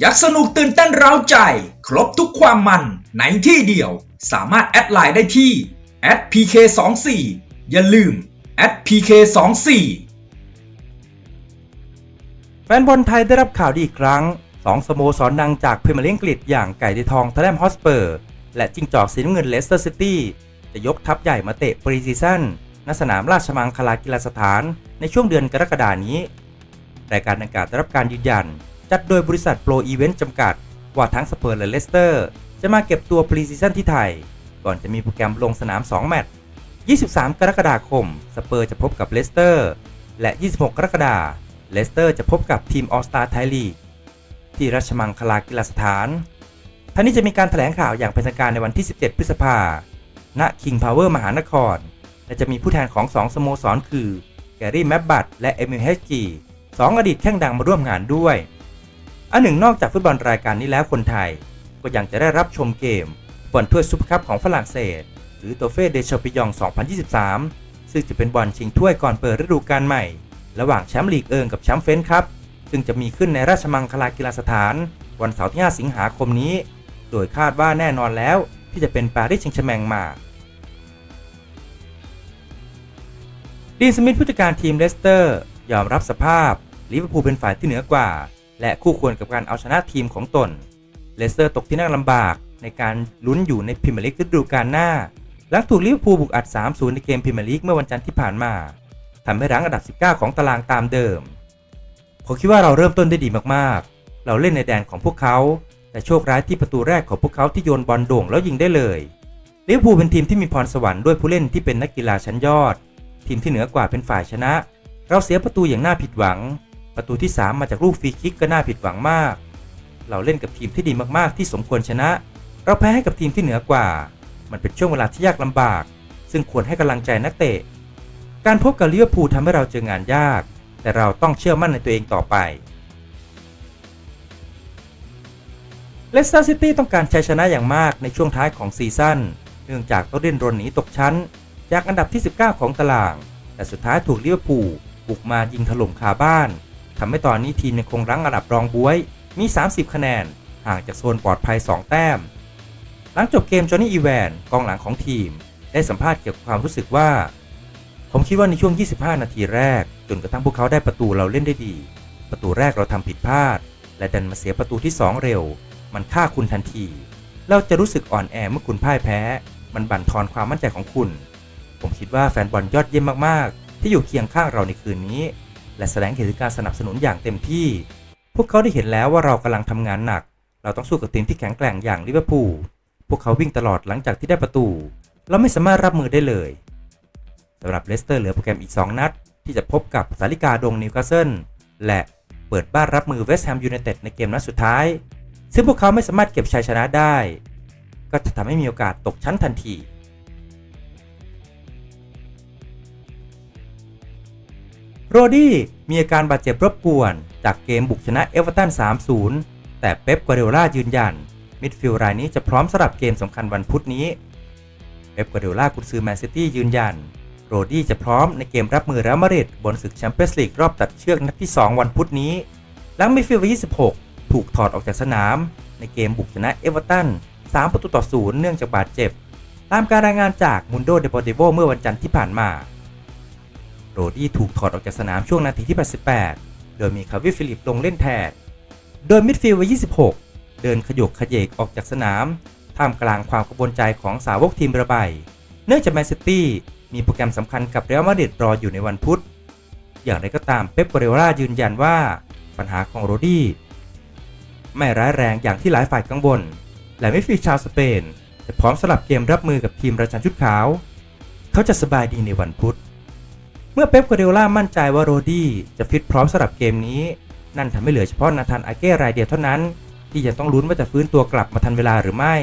อยากสนุกตื่นเต้นเร้าใจ ครบทุกความมันในที่เดียว สามารถแอดไลน์ได้ที่ @pk24 อย่าลืม @pk24 แฟนบอลไทยได้รับข่าวดีอีกครั้งสองสโมสรดังจากพรีเมียร์ลีกอังกฤษอย่างไก่ดีทองทแลมฮอสเปอร์ และจิ้งจอกสีน้ำเงินเลสเตอร์ซิตี้จะยกทัพใหญ่มาเตะปรีซีซั่นณสนามราชมังคลากีฬาสถานในช่วงเดือนกรกฎานี้ รายการดังกล่าวได้รับการยืนยัน จัดโดยบริษัทโปรอีเวนต์จำกัด ว่าทั้งสเปอร์และเลสเตอร์ จะมาเก็บตัวปรีซีซั่นที่ไทย ก่อนจะมีโปรแกรมลงสนาม 2 แมตช์ 23 กรกฎาคม สเปอร์จะพบกับเลสเตอร์ และ 26 กรกฎาคม เลสเตอร์จะพบกับทีมออสตาไทยลีกที่ราชมังคลากีฬาสถานท่านี้จะมีการแถลงข่าวอย่างเป็นทางการในวันที่ 17 พฤษภาณ King Power มหานคร และจะมีผู้แทนของ 2 สโมสรคือ แกรี่แมบบัตและเอมิลเฮจีสองอดีตแข้งดังมาร่วมงานด้วย อันหนึ่งนอกจากฟุตบอลรายการนี้แล้วคนไทย ก็ยังจะได้รับชมเกมบอลถ้วยซุปเปอร์คัพของฝรั่งเศส หรือโตเฟ่เดชปิยอง 2023 ซึ่งจะเป็นบอลชิงถ้วยก่อนเปิดฤดูกาลใหม่ ระหว่างแชมป์ลีกเอิงกับแชมป์เฟ้นครับ ซึ่งจะมีขึ้นในราชมังคลากีฬาสถาน วันเสาร์ที่ 5 สิงหาคมนี้ โดยคาดว่าแน่นอนแล้วที่จะเป็นปารีสแซงแชมงมาดีนสมิธผู้จัดการทีมเลสเตอร์ ยอมรับสภาพลิเวอร์พูลเป็นฝ่ายที่เหนือกว่า และคู่ควรกับการเอาชนะทีมของตน เลสเตอร์ตกที่นั่งลำบากในการลุ้นอยู่ในพรีเมียร์ลีกฤดูกาลหน้า หลังถูกลิเวอร์พูลบุกอัด 3-0 ในเกมพรีเมียร์ลีกเมื่อวันจันทร์ที่ผ่านมาทำให้รั้งอันดับ 19 ของตารางตามเดิม ผมคิดว่าเราเริ่มต้นได้ดีมากๆ เราเล่นในแดนของพวกเขา แต่โชคร้ายที่ประตูแรกของพวกเขาที่โยนบอลโด่งแล้วยิงได้เลยลิเวอร์พูลเป็นทีมที่มีพรสวรรค์ด้วยผู้เล่นที่เป็นนักกีฬาชั้นยอด ทีมที่เหนือกว่าเป็นฝ่ายชนะ เราเสียประตูอย่างน่าผิดหวัง ประตูที่ 3 มาจากลูกฟรีคิกก็น่าผิดหวังมาก เราเล่นกับทีมที่ดีมากๆ ที่สมควรชนะ เราแพ้ให้กับทีมที่เหนือกว่า มันเป็นช่วงเวลาที่ยากลำบาก ซึ่งควรให้กำลังใจนักเตะ การพบกับลิเวอร์พูลทำให้เราเจองานยาก แต่เราต้องเชื่อมั่นในตัวเองต่อไปเลสเตอร์ซิตี้ต้องการชัยชนะอย่างมากในช่วงท้ายของซีซั่น เนื่องจากต้องเล่นรนหนีตกชั้น จากอันดับที่ 19 ของตาราง แต่สุดท้ายถูกลิเวอร์พูลบุกมายิงถล่มคาบ้าน ทำให้ตอนนี้ทีมยังคงรั้งอันดับรองบวยมี 30 คะแนน ห่างจากโซนปลอดภัย 2 แต้ม หลังจบเกมจอห์นนี่อีแวนกองหลังของทีม ได้สัมภาษณ์เกี่ยวกับความรู้สึกว่า ผมคิดว่าในช่วง 25 นาทีแรก จนกระทั่งพวกเขาได้ประตูเราเล่นได้ดี ประตูแรกเราทำผิดพลาด และดันมาเสียประตูที่ 2 เร็ว มันฆ่าคุณทันที เราจะรู้สึกอ่อนแอเมื่อคุณพ่ายแพ้ มันบั่นทอนความมั่นใจของคุณ ผมคิดว่าแฟนบอลยอดเยี่ยมมากๆ ที่อยู่เคียงข้างเราในคืนนี้ และแสดงเห็นถึงการสนับสนุนอย่างเต็มที่ พวกเขาได้เห็นแล้วว่าเรากำลังทำงานหนัก เราต้องสู้กับทีมที่แข็งแกร่งอย่างลิเวอร์พูลพวกเขาวิ่งตลอดหลังจากที่ได้ประตู เราไม่สามารถรับมือได้เลยสำหรับเลสเตอร์เหลือโปรแกรมอีก 2 นัด ที่จะพบกับสาริกาดงนิวคาสเซิลและเปิดบ้านรับมือเวสต์แฮมยูไนเต็ดในเกมนัดสุดท้าย ซึ่งพวกเขาไม่สามารถเก็บชัยชนะได้ ก็จะทำให้มีโอกาสตกชั้นทันที โรดี้มีอาการบาดเจ็บรบกวน จากเกมบุกชนะเอเวอร์ตัน 3-0 แต่เป๊ปกัวเดโอลายืนยัน มิดฟิลด์รายนี้จะพร้อมสำหรับเกมสำคัญวันพุธนี้ เป๊ปกัวเดโอลากุนซือแมนซิตี้ยืนยัน โรดี้จะพร้อมในเกมรับมือเรอัลมาดริดบนศึกแชมเปี้ยนส์ลีกรอบตัดเชือกนัดที่ 2 วันพุธนี้ หลังมิดฟิลด์วัย26 ถูกถอดออกจากสนาม ในเกมบุกชนะเอเวอร์ตัน 3 ประตูต่อศูนย์เนื่องจากบาดเจ็บ ตามการรายงานจากมุนโดเดปอร์ติโวเมื่อวันจันทร์ที่ผ่านมา โรดี้ถูกถอดออกจากสนามช่วงนาทีที่ 88 โดยมีคาวิฟิลิปลงเล่นแทน โดยมิดฟิลด์วัย 26 เดินขยกขยเยกออกจากสนาม ท่ามกลางความกังวลใจของสาวกทีมระบายเนื่องจากแมนซิตี้มีโปรแกรมสำคัญกับเรอัลมาดริดรออยู่ในวันพุธ อย่างไรก็ตามเป๊ปกัวเดโอลายืนยันว่าปัญหาของโรดี้ไม่ร้ายแรงอย่างที่หลายฝ่ายกังวล และไม่ฟีชาวสเปนจะพร้อมสลับเกมรับมือกับทีมราชันชุดขาว เขาจะสบายดีในวันพุธ เมื่อเป๊ปกัวเดโอลามั่นใจว่าโรดี้จะฟิตพร้อมสำหรับเกมนี้ นั่นทำให้เหลือเฉพาะนาธานอาเก้รายเดียวเท่านั้น ที่ยังต้องลุ้นว่าจะฟื้นตัวกลับมาทันเวลาหรือไม่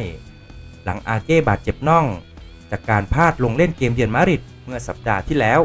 หลังอาเก้บาดเจ็บน่อง จากการพลาดลงเล่นเกมเยือนมาริดเมื่อสัปดาห์ที่แล้ว